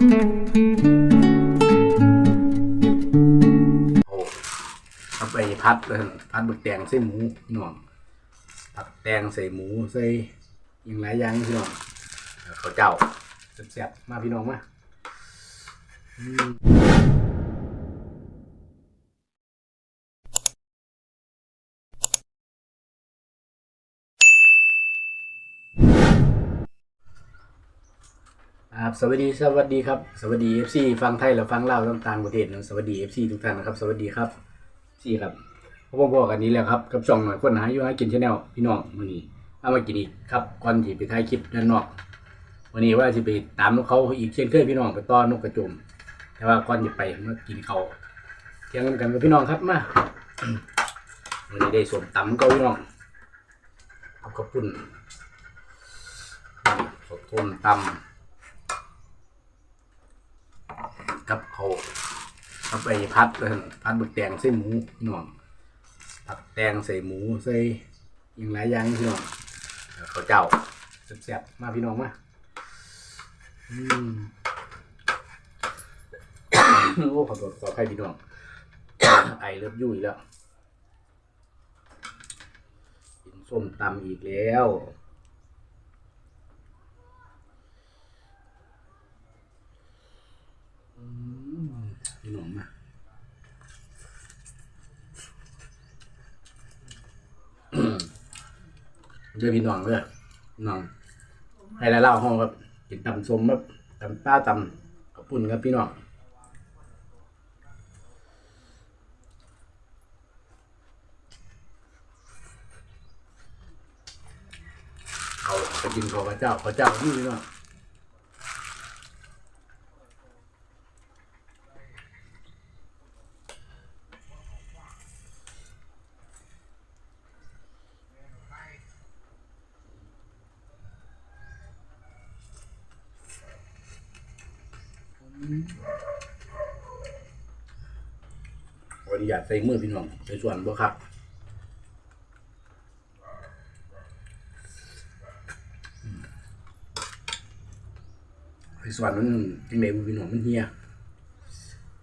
โอ้เอาไปพัดเลยพัดบักแตงใส่หมูพี่น้องผักแตงใส่หมูใส่อยังหลายอย่างพี่น้องเขาเจ้าแซ่บๆมาพี่น้องมา ครับสวัสดีสวัสดีครับสวัสดี FC ฟังไทยและฟังลาวต่างประเทศนะสวัสดี FC ทุกท่านนะครับ สวัสดีครับสี่ครับพบบอกกันนี้แหละครับกับช่องหน่อยคนหาอยู่หากินชาแนลพี่น้องวันนี้เอามากินอีกครับก่อนที่ไปถ่ายคลิปด้านนอก วันนี้ว่าจะไปตามนกเขาอีกเช่นเคยพี่น้องไปต้อนนกกระจุมแต่ว่าก่อนจะไปมากินเขาเที่ยงกันกับพี่น้องครับมาวันนี้ได้สวมตำเก็พี่น้องเอากระปุ่นสดต้มตำ กับเขาเอาไปพัดเลยพัดบักแตงใส่หมูพี่องผัดแตงใส่หมูใส่อยังหลายอย่างพี่น้องแล้วข้าเจ้าแซ่บๆมาพี่น้องมาอืมโอ้ขอโทษขอใครพี่น้องไอเลิฟยุ่ยแล้วกินส้มตำอีกแล้วอืมพี่น้องมา เจอพี่น้องเลยน้องให้ได้เล่าห้องครับกินตำส้มครับตำป้าตำกระปุ่นครับพี่น้องเขาไปกินขอพระเจ้าพระเจ้านี่พี่น้องขออนุญาตใส่มือพี่น้องใส่ส่วนบ่ครับอืมใส่ส่วนมันจังไดบ่พี่น้องมันเฮีย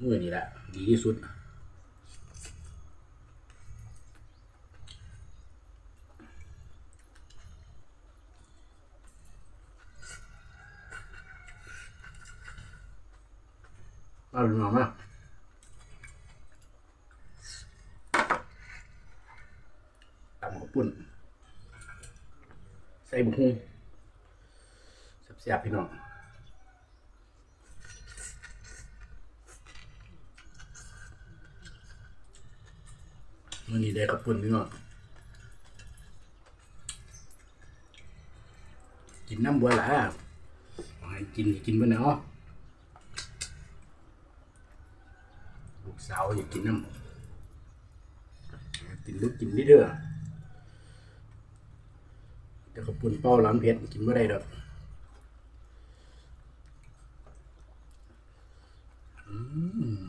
มือนี่แหละดีที่สุดเอาหน่อยมาำข้าว ปุ้นใส่บุกฮุ้งแซ่บๆพี่น้องวันนี้ได้ข้าวปุ้นพี่น้องกินน้ำบัวหละให้กินให้กินเบ่เนาะลูกสาวอยากกินน้ำกินลูกกินนิดเด้อ แต่ขอบคุณเป้าร้านเพชรกินเมื่อได้ดอกอืม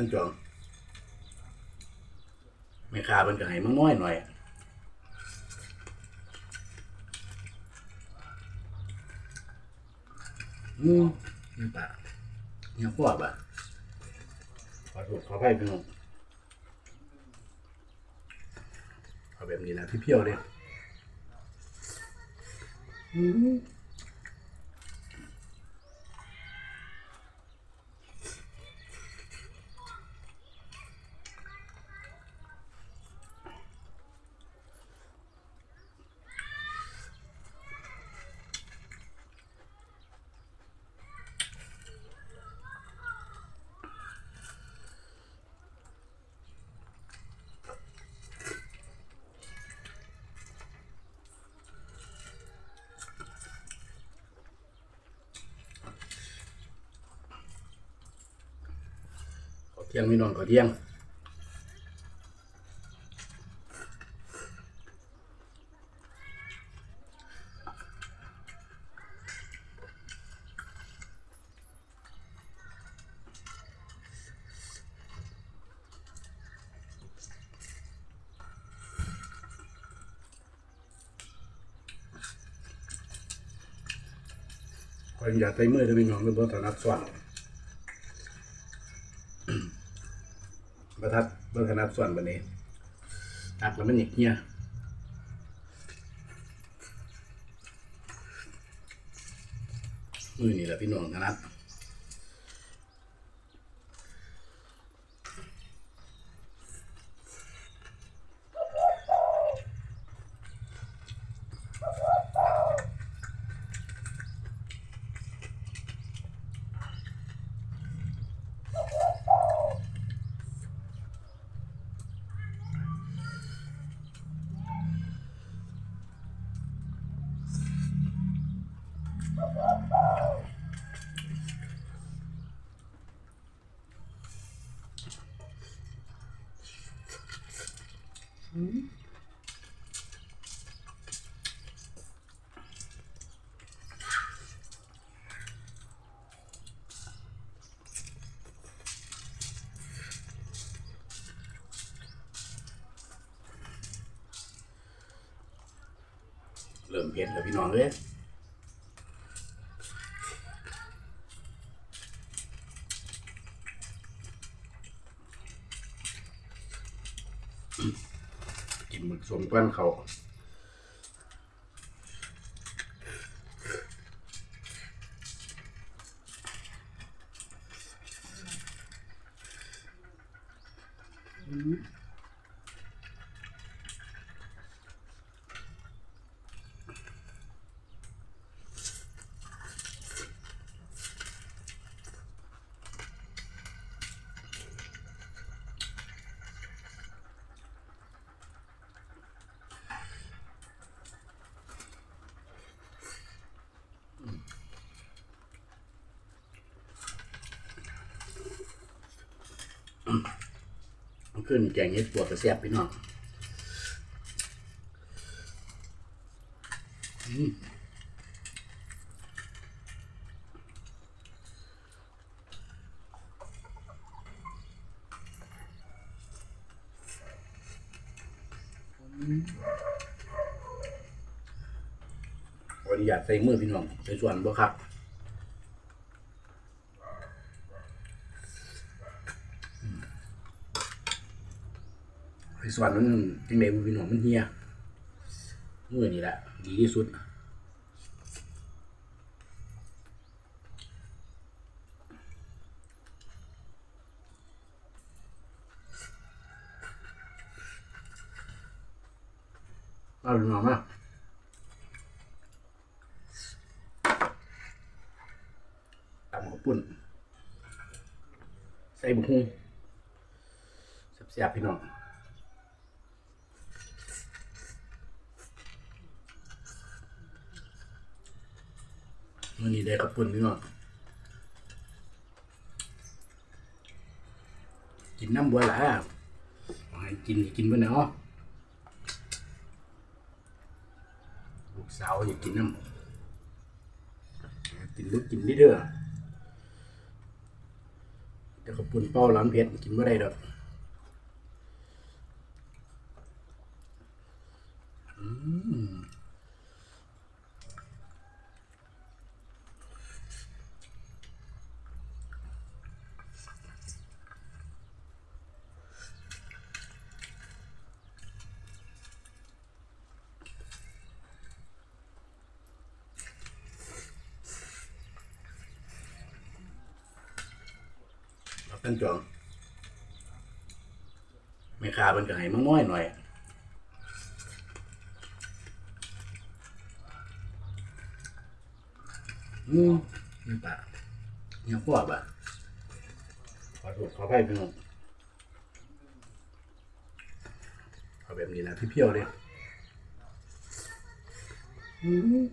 เอาเป็นจองไม่ค่าเป็นก็ให้มันน้อยหน่อยอืมนี่ปะเนี่ยพวกปะขอโทษขออภัยพี่น้องเอาแบบนี้นะพี่เพียวเลย เที่ยงไม่นอนก็เที่ยงคอยอย่าใช้มือด้วยพี่น้องด้วอบนถนัดสว่าง ระทัดบถนัดส่วนวันนี้ตักแล้วมันหยิกเงี้ยมือนี่แหละพี่น้องถนัด เริ่มเผ็ดแล้วพี่น้องเลยกินหมึกสมก้อนเขา ขึ้นแกงเห็ดปวดกระเสียบพี่น้องวันนี้อยากใส่มือพี่น้องใส่ส่วนบ่ครับ ไอ้ส่วนมันจังไดมันเป็นของมันเฮียมือนี่แหละดีที่สุดเอาหน่อมาตำข้าวปุ้นใส่บุกฮุงแซ่บๆพี่น้อง นี่ได้ขับปุ่นพี่น้องกินน้ำบัวหละให้กินกินเพื่อนเนาะลูกสาวอยากกินน้ำกินลูกกินนิดเด้อแต่ขับปุ่นเป้าร้านเพชรกินไม่ได้ดอกอืม เราเป็นจองไม่คาเป็นกระไห้มาม้อยหน่อยอืมนี่ปะเนี่ยพวกอะขอโทษขออภัยพี่น้องเอาแบบนี้นะพี่เพียวเลยอืม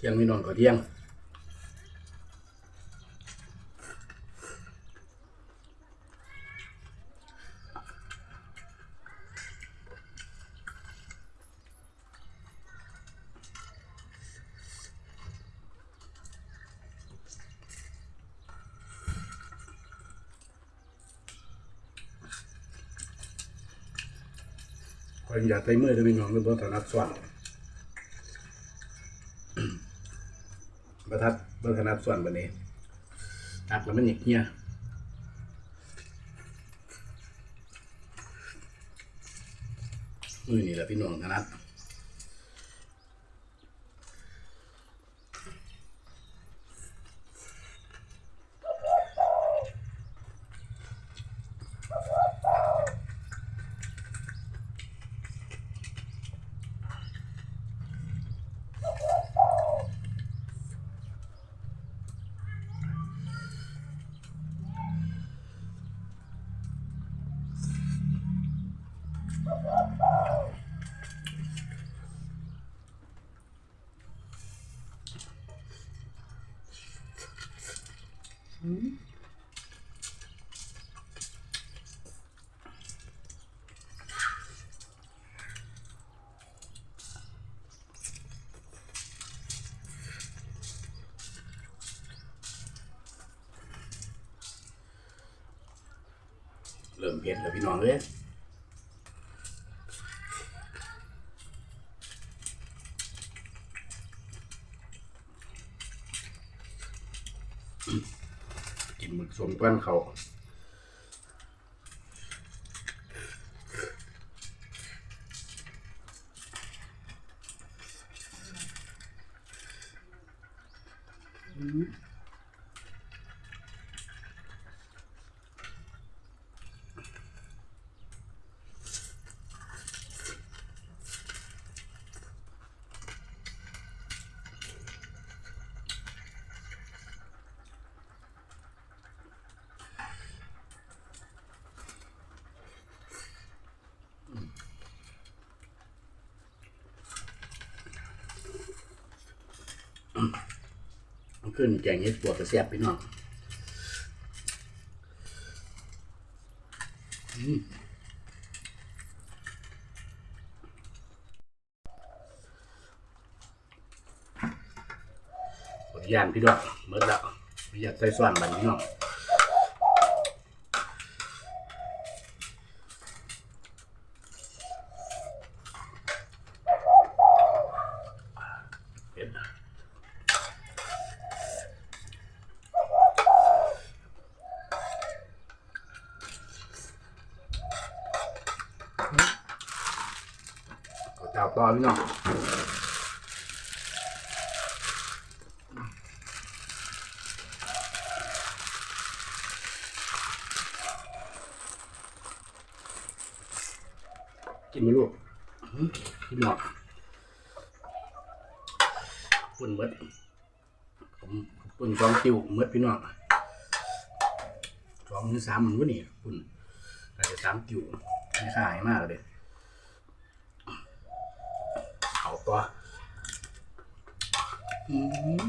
เที่ยงพี่น้องก็เที่ยงคอยอยากใส่มือจะพี่น้องหรือบ่ถนัดส่วน บรรทัดบ่ถนัดส่วนบัดนี้ตัดแล้วมันหยิกเหี้ยมือนี่แหละพี่น้องถนัด เริ่มเผ็ดแล้วพี่น้องเอ้ย กินหมึกสมก้อนเขาเอา ขึ้นแกงเห็ดปวดกระเสียบพี่น้องอืมขออนุญาตพี่น้องเมื่อแล้วไม่อยากใส่ส่วนบันพี่น้องเผ็ด ก็เจ้าต่ อพี่น้องกินไหมลูกอื้อพี่น้องปุ่นเมดผมปุ่นสองติวเมดพี่น้องสองหรือสามมันวะนี่ปุ่นอาจจะสามติวไม่ขายมากเลย เอาตัวอืม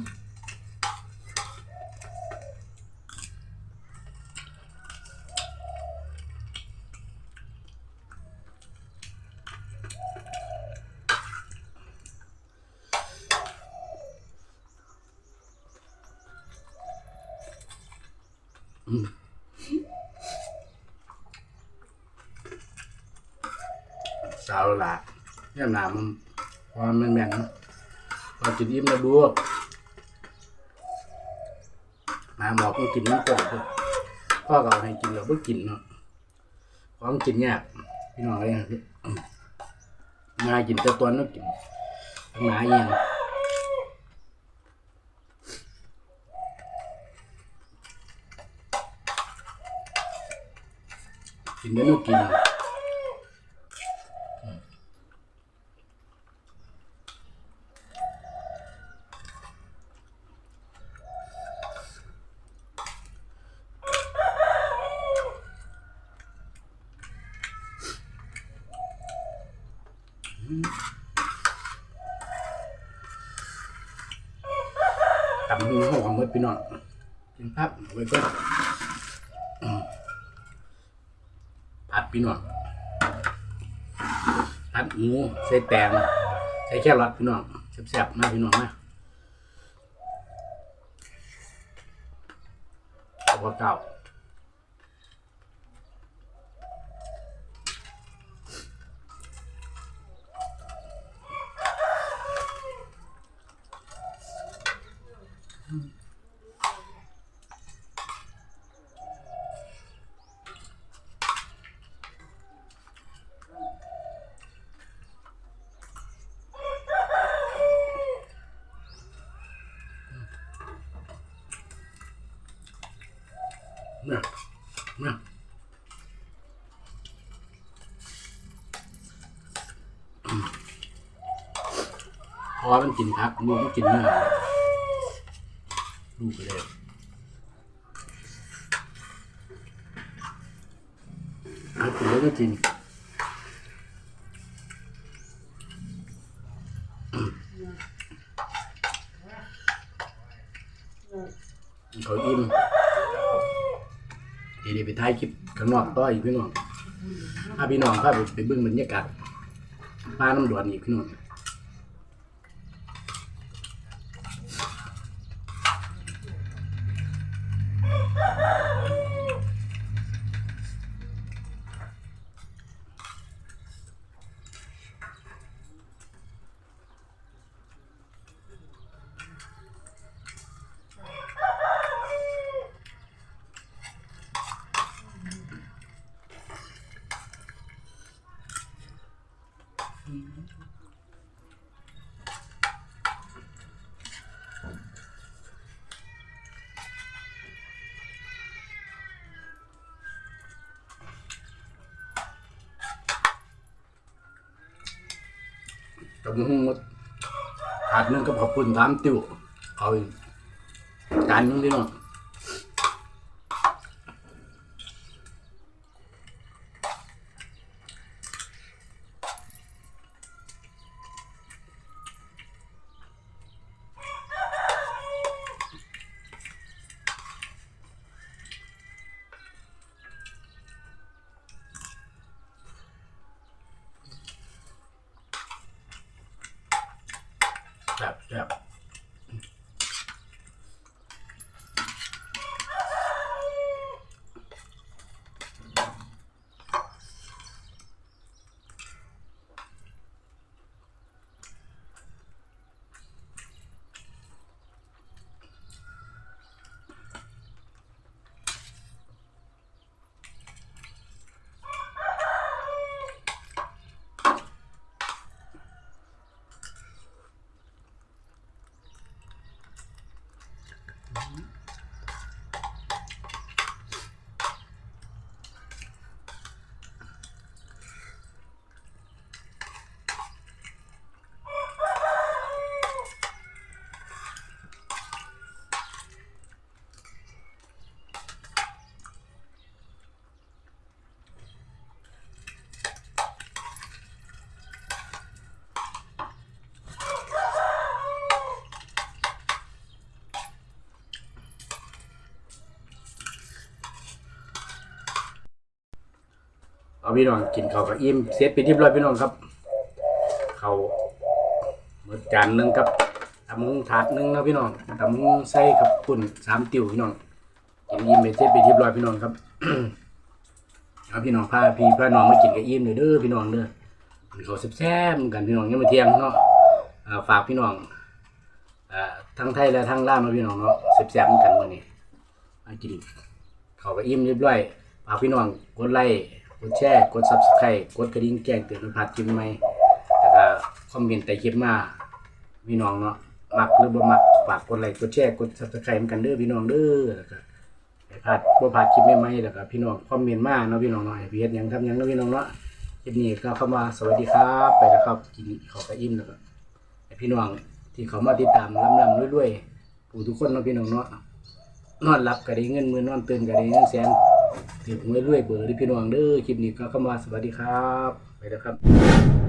อืมสาวละเนี่ยหนามันพอมันแม่นนะพอจิตอิ่มแล้วดูมาหมอก็กินน้ำก่อนเถอะพ่อก็เอาให้กินเราเพิ่กินเนาะของกินยากพี่น้องเลยนะมากินแต่ตัวนึกกินหมาเองกินแต่นึกกิน มดพี่น้องกินพับเอาไว้ก่อนอืมผัดพี่น้องผัดหมูใส่แตงใส่แครอทพี่น้องแซ่บๆมากพี่น้องนะเอาพอเก่า เนี่ยเนี่ยอืม เพราะว่ามันกินพักลูกมันกินเนื้อลูกไปเลยเอาไปเลยก็กินเขาอิ่มเดี๋ยวไปถ่ายคลิปข้างนอกต่ออีกพี่น้องพาพี่น้องพาไปไปเบิ่งบรรยากาศป้าน้ำดวนอีกพี่น้อง ตำหูหมดถาดนึงก็ขอบคุณสามติวเอาอีกจานนึงพี่น้อง เอาพี่น้องกินข้าวกับอิ่มเสร็จไปที่ร้อยพี่น้องครับข้าวหมดจานหนึ่งครับตำมุงถาดหนึ่งนะพี่น้องตำมุงใส่กับปุ่นสามติ๋วพี่น้องกินอิ่มไปเสร็จไปที่ร้อยพี่น้องครับเอาพี่น้องพาพี่พาน้องมากินกับอิ่มเด้อเด้อพี่น้องเด้อกินข้าวแซ่บๆกันพี่น้องยังมาเที่ยงเนาะฝากพี่น้องทั้งไทยและทั้งลาวนะพี่น้องเนาะแซ่บๆกันมื้อนี้มากินเขาก็อิ่มเรียบร้อยฝากพี่น้องกดไลค์ กดแชร์ กด subscribe กดกระดิ่งแจ้งเตือนมันผ่านคลิปใหมแล้วก็คอมเมนต์ใต้คลิปมาพี่น้องเนาะมักหรือบ่มักฝากกดไลค์กดแชร์กด subscribe เหมือนกันเด้อพี่น้องเด้อแล้วก็ให้พลาดบ่พลาดคลิปใหม่ๆแล้วก็พี่น้องคอมเมนต์มาเนาะพี่น้องเนาะให้พี่เฮ็ดหยังทำหยังเนาะพี่น้องเนาะคลิปนี้ก็เข้ามาสวัสดีครับไปแล้วครับกินข้าวก็อิ่มแล้วก็ให้พี่น้องที่เขามาติดตามลำๆรวยๆผู้ทุกคนเนาะพี่น้องเนาะนอนหลับก็ได้เงินมือนอนตื่นก็ได้เงินแสน ถือหวยรวยเบอร์ที่พี่น้องเด้อคลิปนี้ก็เข้ามาสวัสดีครับ ไปแล้วครับ